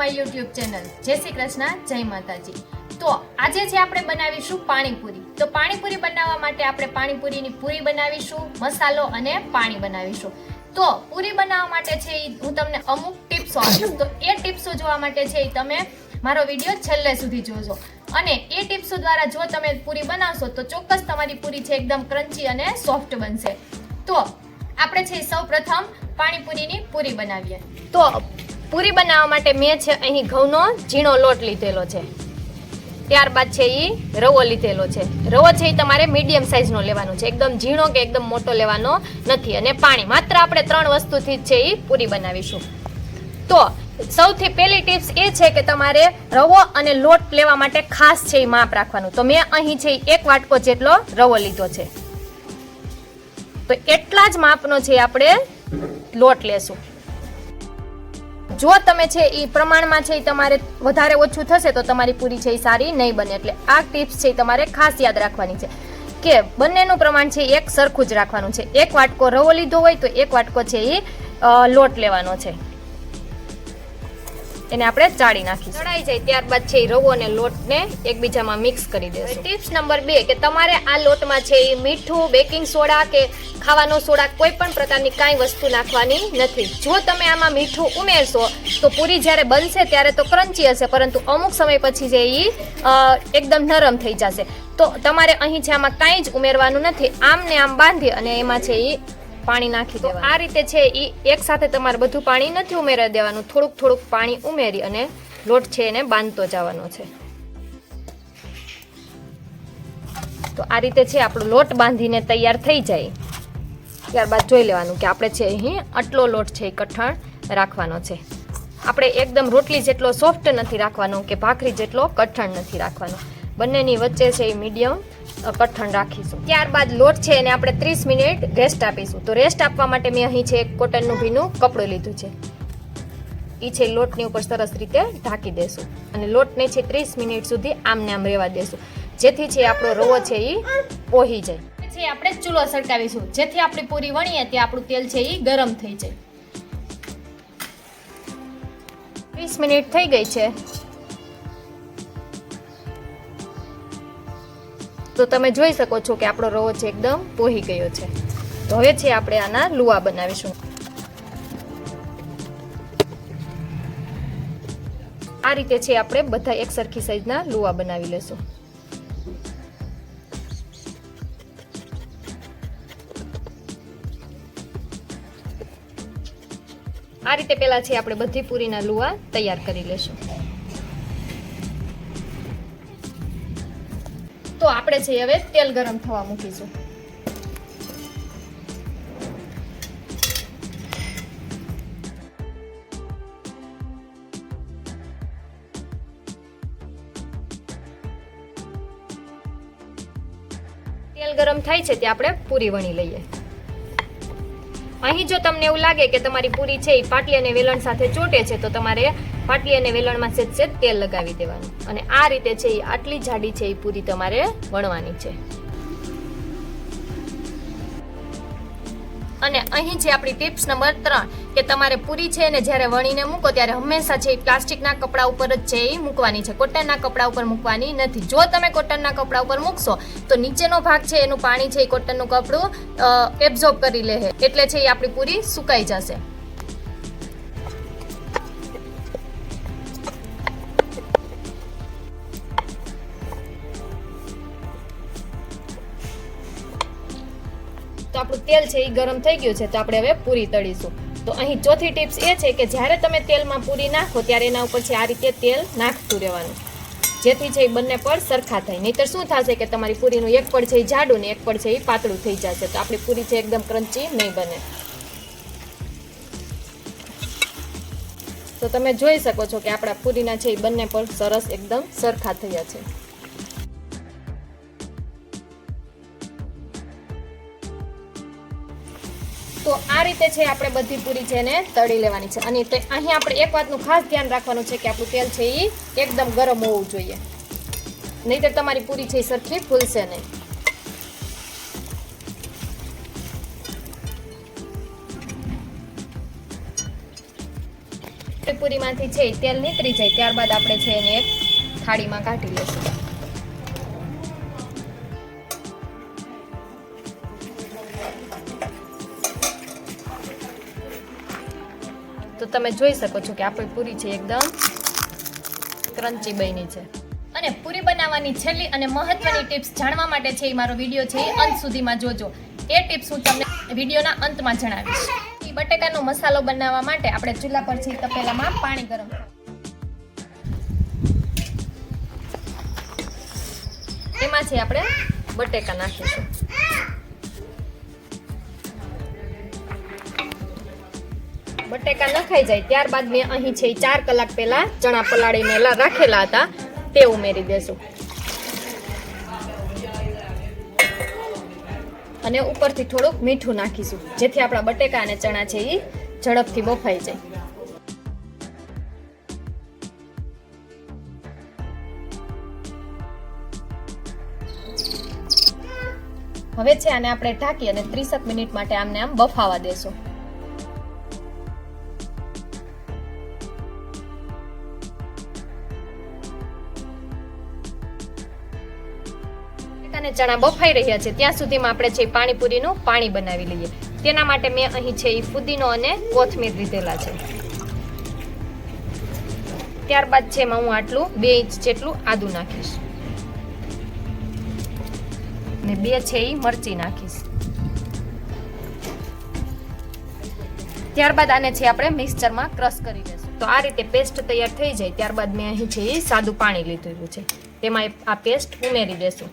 My YouTube channel. જય શ્રી કૃષ્ણ, જય માતાજી. તો આજે જે આપણે બનાવીશું પાણીપુરી. તો પાણીપુરી બનાવવા માટે આપણે પાણીપુરીની પૂરી બનાવીશું, મસાલો અને પાણી બનાવીશું. તો પૂરી બનાવવા માટે છે હું તમને અમુક ટિપ્સો આપીશ તો એ ટિપ્સો જોવા માટે છે તમે મારો વીડિયો છેલ્લે સુધી જોજો. અને એ ટિપ્સો દ્વારા જો તમે પૂરી બનાવશો, તો ચોક્કસ તમારી પૂરી છે એકદમ ક્રન્ચી અને સોફ્ટ બનશે. તો આપણે છે સૌ પ્રથમ પાણીપુરીની પૂરી બનાવીએ. તો પૂરી બનાવવા માટે મેં છે અહીં ઘઉંનો ઝીણો લોટ લીધેલો છે. ત્યારબાદ છે એ રવો લીધેલો છે. રવો છે એ તમારે મીડિયમ સાઇઝનો લેવાનો છે. એકદમ ઝીણો કે એકદમ મોટો લેવાનો નથી. અને પાણી માત્ર આપણે ત્રણ વસ્તુથી જ છે એ પૂરી બનાવીશું. તો સૌથી પહેલી ટિપ્સ એ છે કે તમારે રવો અને લોટ લેવા માટે ખાસ છે એ માપ રાખવાનું. તો મેં અહીં છે એક વાટકો જેટલો રવો લીધો છે. તો એટલા જ માપનો છે આપણે લોટ લેશું. જો તમે છે એ પ્રમાણમાં છે એ તમારે વધારે ઓછું થશે, તો તમારી પૂરી છે એ સારી નહીં બને. એટલે આ ટિપ્સ છે એ તમારે ખાસ યાદ રાખવાની છે કે બંનેનું પ્રમાણ છે એક સરખું જ રાખવાનું છે. એક વાટકો રવો લીધો હોય તો એક વાટકો છે એ લોટ લેવાનો છે. એને આપણે ચાળી નાખીશું. ચડાઈ જાય ત્યારબાદ છે એ રવો અને લોટને એકબીજામાં મિક્સ કરી દેશું. ટિપ્સ નંબર બે કે તમારે આ લોટમાં છે એ મીઠું બેકિંગ સોડા કે ખાવાનો સોડા કોઈ પણ પ્રકારની કાંઈ વસ્તુ નાખવાની નથી. જો તમે આમાં મીઠું ઉમેરશો તો પૂરી જ્યારે બનશે ત્યારે તો ક્રન્ચી હશે પરંતુ અમુક સમય પછી જે એ એકદમ નરમ થઈ જશે. તો તમારે અહીં છે આમાં કાંઈ જ ઉમેરવાનું નથી આમ ને આમ બાંધી અને એમાં છે એ પાણી નાખી દેવાનું. આ રીતે છે એ એક સાથે તમારે બધું પાણી નથી ઉમેરી દેવાનું. થોડુંક થોડુંક પાણી ઉમેરી અને લોટ છે એને બાંધતો જવાનો છે. તો આ રીતે છે આપણો લોટ બાંધીને તૈયાર થઈ જાય. ત્યારબાદ જોઈ લેવાનું કે આપણે છે અહીં આટલો લોટ છે એ કઠણ રાખવાનો છે. આપણે એકદમ રોટલી જેટલો સોફ્ટ નથી રાખવાનો કે ભાખરી જેટલો કઠણ નથી રાખવાનો. બંનેની વચ્ચે છે એ મીડિયમ કઠણ રાખીશું. ત્યારબાદ લોટ છે એને આપણે ત્રીસ મિનિટ રેસ્ટ આપીશું. તો રેસ્ટ આપવા માટે મેં અહીં છે એક કોટનનું ભીનું કપડું લીધું છે. એ છે લોટની ઉપર સરસ રીતે ઢાંકી દેશું. અને લોટને છે ત્રીસ મિનિટ સુધી આમને આમ રહેવા દેશું. જેથી છે આપણો રવો છે એ પોહી જાય. પછી આપણે ચૂલો સળગાવીશું. જેથી આપણી પૂરી વણીએ તે આપણું તેલ છે એ ગરમ થઈ જાય. ત્રીસ મિનિટ થઈ ગઈ છે. તો તમે જોઈ શકો છો કે આપણો રવો છે એકદમ પોહી ગયો છે. તો હવે છે આપણે આના લુવા બનાવીશું. આ રીતે છે આપણે બધા એક સરખી સાઈઝના લુવા બનાવી લેશું. આ રીતે પેલા છે આપણે બધી પૂરીના લુવા તૈયાર કરી લેશું. આપણે છે હવે તેલ ગરમ થવા મૂકીશું. તેલ ગરમ થાય છે, તે આપણે પૂરી વણી લઈએ. અહીં જો તમને એવું લાગે કે તમારી પૂરી છે એ પાટલી અને વેલણ સાથે ચોટે છે, તો તમારે પાટલી અને વેલણમાં સેજ સેજ તેલ લગાવી દેવાનું. અને આ રીતે છે એ આટલી જાડી છે એ પૂરી તમારે વણવાની છે. અને અહીં છે આપણી ટિપ્સ નંબર ત્રણ, કે તમારે પૂરી છે ને જ્યારે વણીને મૂકો ત્યારે હંમેશા છે એ પ્લાસ્ટિકના કપડા ઉપર જ છે એ મૂકવાની છે. કોટનના કપડા ઉપર મૂકવાની નથી. જો તમે કોટનના કપડા ઉપર મૂકશો, તો નીચેનો ભાગ છે, એનું પાણી છે એ કોટનનું કપડું એબ્ઝોર્બ કરી લે એટલે છે એ આપણી પૂરી સુકાઈ જશે. આપણું તેલ છે એ ગરમ થઈ ગયું છે તો આપણે હવે પૂરી તળીશું. તો અહીં ચોથી ટિપ્સ એ છે કે જ્યારે તમે તેલમાં પૂરી નાખો ત્યારે એના ઉપર છે આ રીતે તેલ નાખતું રહેવાનું. જેથી છે એ બંને પડ સરખા થાય. નહીતર શું થશે કે તમારી પૂરીનું એક પડ છે એ જાડું ને એક પડ છે એ પાતળું થઈ જશે. તો આપણી પૂરી છે એકદમ ક્રંચી નહીં બને. તો તમે જોઈ શકો છો કે આપણા પૂરીના છે એ બંને પડ સરસ એકદમ સરખા થયા છે. આ રીતે છે, આપણે બધી પૂરી છે એને તળી લેવાની છે. અને તે અહીં આપણે એક વાતનું ખાસ ધ્યાન રાખવાનું છે કે આપણું તેલ છે એ એકદમ ગરમ હોવું જોઈએ. નહીતર તમારી પૂરી છે એ સરખી ફૂલશે નહીં. પૂરીમાંથી છે તેલ નીકળી જાય, ત્યારબાદ આપણે છે એને એક થાળીમાં કાઢી લઈશું તમે જોઈ શકો છો કે આપણી પૂરી છે એકદમ ક્રન્ચી બની છે. અને પૂરી બનાવવાની છેલ્લી અને મહત્વની ટિપ્સ જાણવા માટે છે એ મારો વીડિયો છે એ અંત સુધીમાં જોજો. એ ટિપ્સ હું તમને વિડીયોના અંતમાં જણાવીશ. બટેકાનો મસાલો બનાવવા માટે આપણે ચૂલા પર છે તપેલામાં પાણી ગરમ એમાં છે આપણે બટેકા નાખીશું. બટેકા નખાઈ જાય ત્યારબાદ મેં અહીં છે ચાર કલાક પહેલા ચણા પલાળીને રાખેલા હતા. તે ઉમેરી દેશું. અને ઉપરથી થોડુંક મીઠું નાખીશું, જેથી આપણા બટેકા અને ચણા છે એ ઝડપથી બફાઈ જાય. હવે છે આને આપણે ઢાંકી અને ત્રીસક મિનિટ માટે આમને આમ બફાવા દેશું. ચણા બફાઈ રહ્યા છે, ત્યાં સુધીમાં આપણે છે પાણીપુરીનું પાણી બનાવી લઈએ. તેના માટે મેં અહીં છે એ ફુદીનો અને કોથમીર લીધેલા છે. ત્યારબાદ છે એમાં હું આટલું, બે ઇંચ જેટલું આદુ નાખીશ. ને બે છે એ મરચી નાખીશ. ત્યારબાદ આને છે આપણે મિક્સચરમાં ક્રશ કરી દઈશું તો આ રીતે પેસ્ટ તૈયાર થઈ જાય, ત્યારબાદ મેં અહીં છે એ સાદું પાણી લીધેલું છે. તેમાં આ પેસ્ટ ઉમેરી દેશું.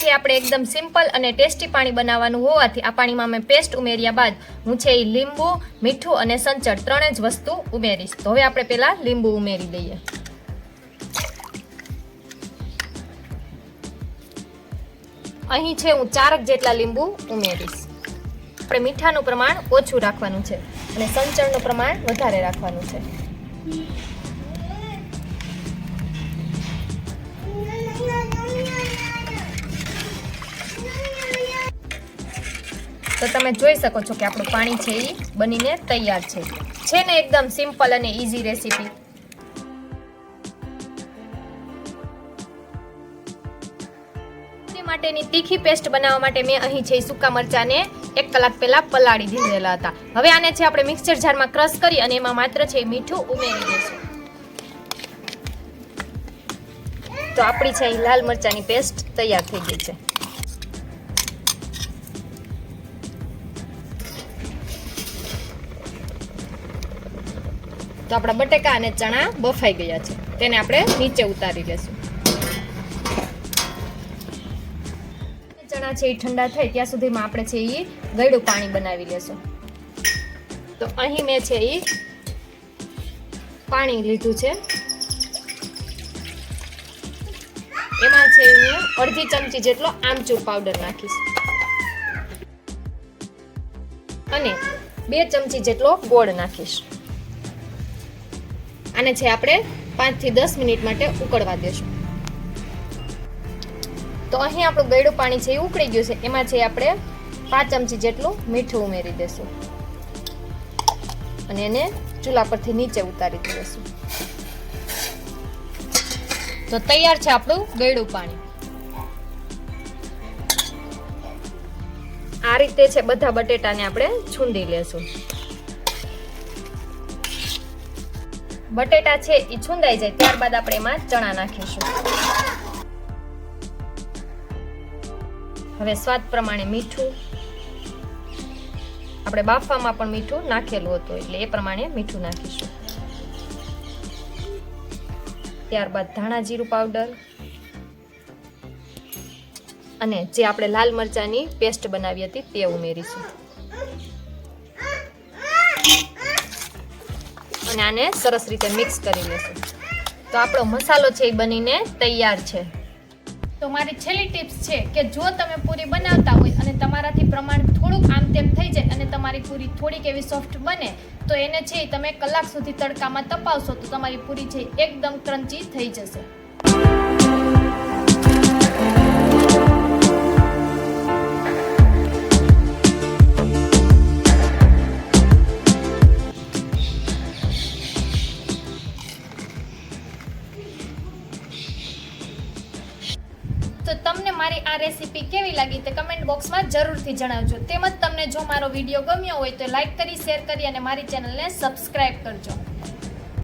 છે આપણે એકદમ સિમ્પલ અને ટેસ્ટી પાણી બનાવવાનું હોવાથી આ પાણીમાં મેં પેસ્ટ ઉમેર્યા બાદ હું છે એ લીંબુ, મીઠું અને સંચળ ત્રણે જ વસ્તુ ઉમેરીશ. તો હવે આપણે પહેલા લીંબુ ઉમેરી દઈએ અહીં છે હું ચારક જેટલા લીંબુ ઉમેરીશ. આપણે મીઠાનું પ્રમાણ ઓછું રાખવાનું છે અને સંચળનું પ્રમાણ વધારે રાખવાનું છે. તો તમે જોઈ શકો છો કે આપણું પાણી છે એ બનીને તૈયાર છે. છે ને એકદમ સિમ્પલ અને ઇઝી રેસીપી. માટેની તીખી પેસ્ટ બનાવવા માટે મેં અહીં છે સૂકા મરચાને એક કલાક પહેલા પલાળી દીધેલા હતા. હવે આને છે આપણે મિક્સર જારમાં ક્રશ કરી અને એમાં માત્ર છે મીઠું ઉમેરી દઈશું. તો આપણી છે અહીં લાલ મરચાની પેસ્ટ તૈયાર થઈ ગઈ છે. તો આપણા બટેકા અને ચણા બફાઈ ગયા છે. તેને આપણે નીચે ઉતારી લેશું. ચણા છે એ ઠંડા થાય ત્યાં સુધીમાં આપણે છે એ ગળ્યું પાણી બનાવી લેશું. તો અહીં મેં છે એ પાણી લીધું છે. એમાં છે હું અડધી ચમચી જેટલો આમચૂર પાવડર નાખીશ. અને બે ચમચી જેટલો ગોળ નાખીશ. આને છે આપણે પાંચથી દસ મિનિટ માટે ઉકળવા દેશું. તો અહીં આપણું ગળ્યું પાણી છે એ ઉકળી ગયું છે. એમાં છે આપણે પાંચ ચમચી જેટલું મીઠું ઉમેરી દેશું. અને એને ચૂલા પરથી નીચે ઉતારી દેશું. તો તૈયાર છે આપણું ગળ્યું પાણી. આ રીતે છે બધા બટેટાને આપણે છૂંડી લેશું. બટેટા છે એ છુંદાઈ જાય, ત્યારબાદ આપણે એમાં ચણા નાખીશું. હવે સ્વાદ પ્રમાણે મીઠું. આપણે બાફવામાં પણ મીઠું નાખેલું હતું, એટલે એ પ્રમાણે મીઠું નાખીશું. ત્યારબાદ ધાણા જીરું પાવડર. અને જે આપણે લાલ મરચાની પેસ્ટ બનાવી હતી, તે ઉમેરીશું. અને આને સરસ રીતે મિક્સ કરી લેશું. તો આપણો મસાલો છે એ બનીને તૈયાર છે. તો મારી છેલ્લી ટિપ્સ છે કે જો તમે પૂરી બનાવતા હોય અને તમારાથી પ્રમાણ થોડુંક આમ તેમ થઈ જાય અને તમારી પૂરી થોડીક એવી સોફ્ટ બને, તો એને છે તમે કલાક સુધી તડકામાં તપાવશો તો તમારી પૂરી છે એકદમ ક્રન્ચી થઈ જશે. રેસીપી કેવી લાગી તે કમેન્ટ બોક્સમાં જરૂરથી જણાવજો. તેમજ તમને જો મારો વીડિયો ગમ્યો હોય તો લાઈક કરી શેર કરી અને મારી ચેનલને સબસ્ક્રાઈબ કરજો.